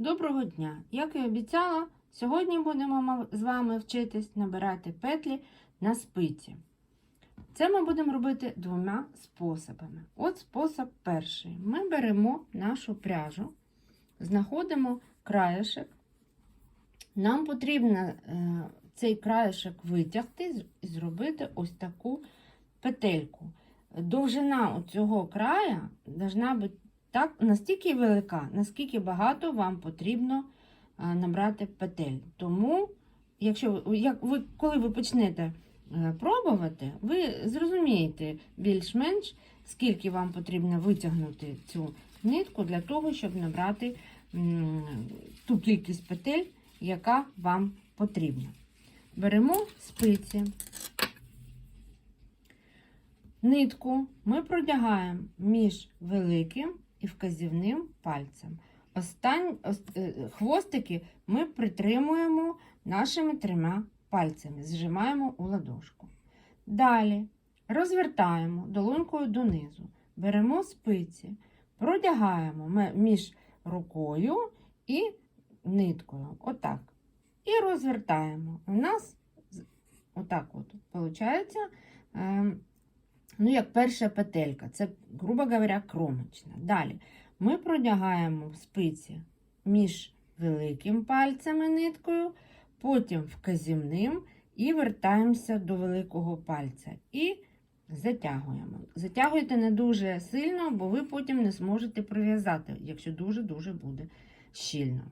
Доброго дня! Як і обіцяла, сьогодні будемо з вами вчитись набирати петлі на спиці. Це ми будемо робити двома способами. От спосіб перший. Ми беремо нашу пряжу, знаходимо краєшок. Нам потрібно е, цей краєшок витягти і зробити ось таку петельку. Довжина цього края должна бути так, настільки велика, наскільки багато вам потрібно набрати петель. Тому, якщо як ви, коли ви почнете е, пробувати, ви зрозумієте більш-менш, скільки вам потрібно витягнути цю нитку для того, щоб набрати ту кількість петель, яка вам потрібна. Беремо спиці. Нитку ми продягаємо між великим і вказівним пальцем. Остань... ос- е, Хвостики ми притримуємо нашими трьома пальцями, зжимаємо у ладошку. Далі розвертаємо долонькою донизу, беремо спиці, продягаємо між рукою і ниткою. Отак. І розвертаємо. У нас отак от виходить. Ну, як перша петелька, це, грубо говоря, кромочна. Далі ми продягаємо спиці між великим пальцем ниткою, потім вказівним і вертаємося до великого пальця. І затягуємо. Затягуйте не дуже сильно, бо ви потім не зможете прив'язати, якщо дуже-дуже буде щільно.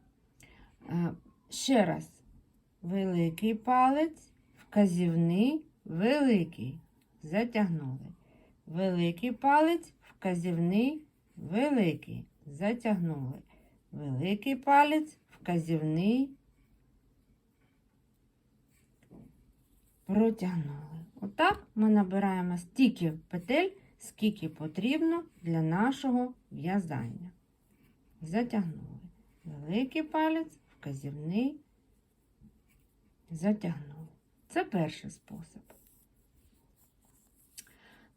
Е, Ще раз, великий палець, вказівний, великий. Затягнули. Великий палець, вказівний, великий. Затягнули. Великий палець, вказівний. Протягнули. Отак ми набираємо стільки петель, скільки потрібно для нашого в'язання. Затягнули. Великий палець, вказівний. Затягнули. Це перший спосіб.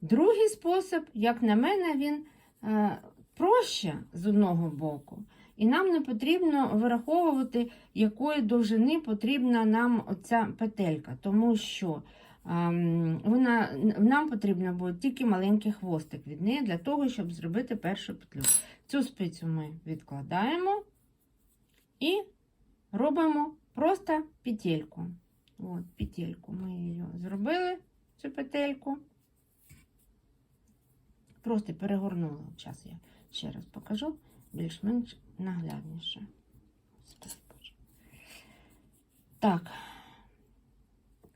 Другий спосіб, як на мене, він е, проще з одного боку. І нам не потрібно вираховувати, якої довжини потрібна нам оця петелька, тому що ем, вона, нам потрібно буде тільки маленький хвостик від неї для того, щоб зробити першу петлю. Цю спицю ми відкладаємо і робимо просто петельку. От, петельку. Ми її зробили, цю петельку. Просто перегорнула. Зараз я ще раз покажу, більш-менш наглядніше. Так,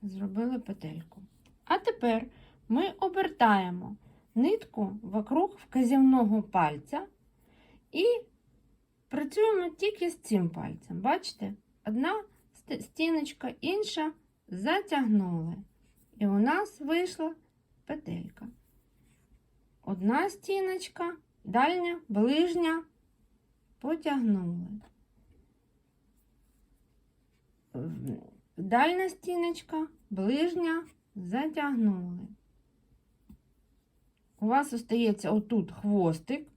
зробили петельку. А тепер ми обертаємо нитку вокруг вказівного пальця і працюємо тільки з цим пальцем. Бачите? Одна стіночка, інша затягнули. І у нас вийшла петелька. Одна стіночка, дальня, ближня, потягнули. Дальня стіночка, ближня, затягнули. У вас остається отут хвостик,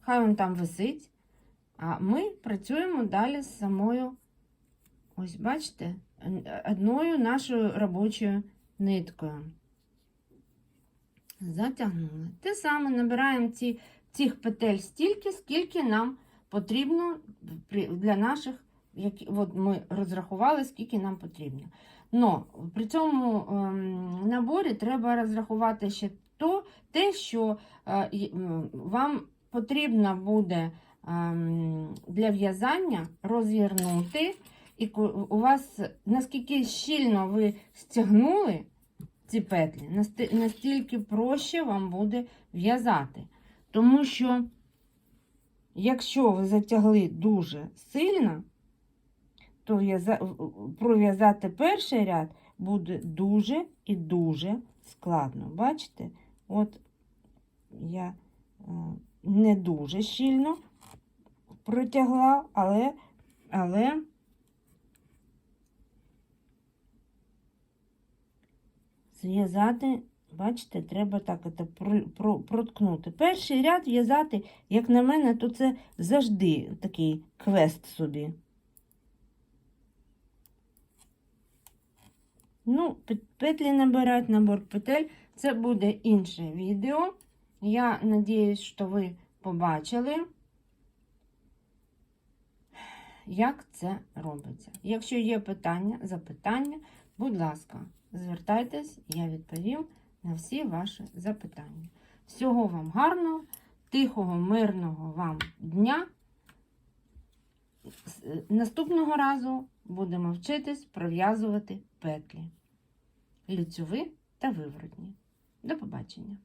хай він там висить, а ми працюємо далі з самою, ось бачите, одною нашою робочою ниткою затягнули. Те саме набираємо ці, цих петель стільки, скільки нам потрібно для наших, які, от ми розрахували, скільки нам потрібно. Но при цьому ем, наборі треба розрахувати ще то, те, що е, вам потрібно буде ем, для в'язання розвернути. І у вас наскільки щільно ви стягнули, ці петлі, настільки проще вам буде в'язати. Тому що, якщо ви затягли дуже сильно, то в'яза- пров'язати перший ряд буде дуже і дуже складно. Бачите? От я е, не дуже щільно протягла, але, але зв'язати, бачите, треба так про, проткнути. Перший ряд в'язати, як на мене, то це завжди такий квест собі. Ну, петлі набирати, набор петель. Це буде інше відео. Я надіюсь, що ви побачили, як це робиться. Якщо є питання, запитання, будь ласка, звертайтесь, я відповім на всі ваші запитання. Всього вам гарного, тихого, мирного вам дня. Е, Наступного разу будемо вчитись пров'язувати петлі лицьові та виворотні. До побачення!